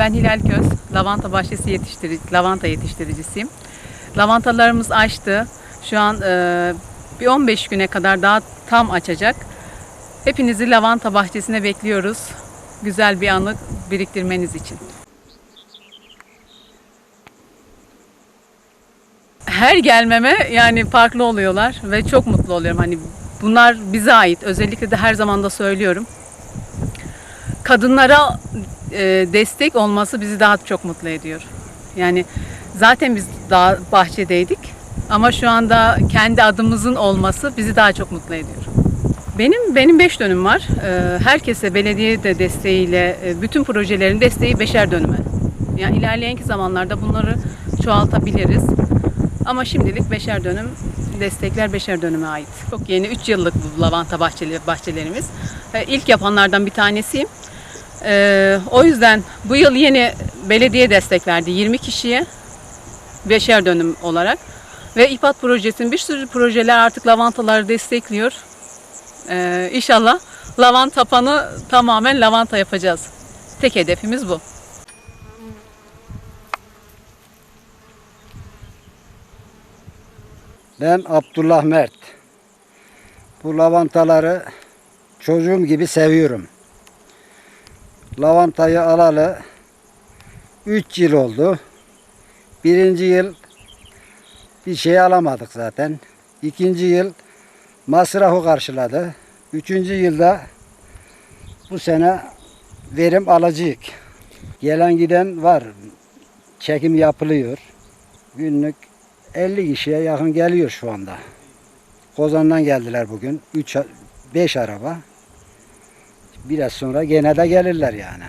Ben Hilal Köz, lavanta bahçesi yetiştirici, lavanta yetiştiricisiyim. Lavantalarımız açtı. Şu an e, bir 15 güne kadar daha tam açacak. Hepinizi lavanta bahçesine bekliyoruz. Güzel bir anı biriktirmeniz için. Her gelmeme yani farklı oluyorlar ve çok mutlu oluyorum. Hani bunlar bize ait. Özellikle de her zaman da söylüyorum kadınlara e, destek olması bizi daha çok mutlu ediyor. Yani zaten biz daha bahçedeydik ama şu anda kendi adımızın olması bizi daha çok mutlu ediyor. Benim benim 5 dönüm var. E, herkese belediye de desteğiyle e, bütün projelerin desteği beşer dönüme. Yani ilerleyenki zamanlarda bunları çoğaltabiliriz. Ama şimdilik beşer dönüm destekler beşer dönüme ait. Çok yeni 3 yıllık bu lavanta bahçeli, bahçelerimiz. E, ilk yapanlardan bir tanesiyim. Ee, o yüzden bu yıl yeni belediye destek verdi 20 kişiye beşer dönüm olarak ve İPAT projesinin bir sürü projeler artık lavantaları destekliyor. Ee, inşallah lavanta tapanı tamamen lavanta yapacağız. Tek hedefimiz bu. Ben Abdullah Mert. Bu lavantaları çocuğum gibi seviyorum. Lavantayı alalı 3 yıl oldu. Birinci yıl bir şey alamadık zaten. İkinci yıl masrafı karşıladı. Üçüncü yılda bu sene verim alacağız. Gelen giden var. Çekim yapılıyor. Günlük 50 kişiye yakın geliyor şu anda. Kozan'dan geldiler bugün. 3 5 araba. Biraz sonra gene de gelirler yani.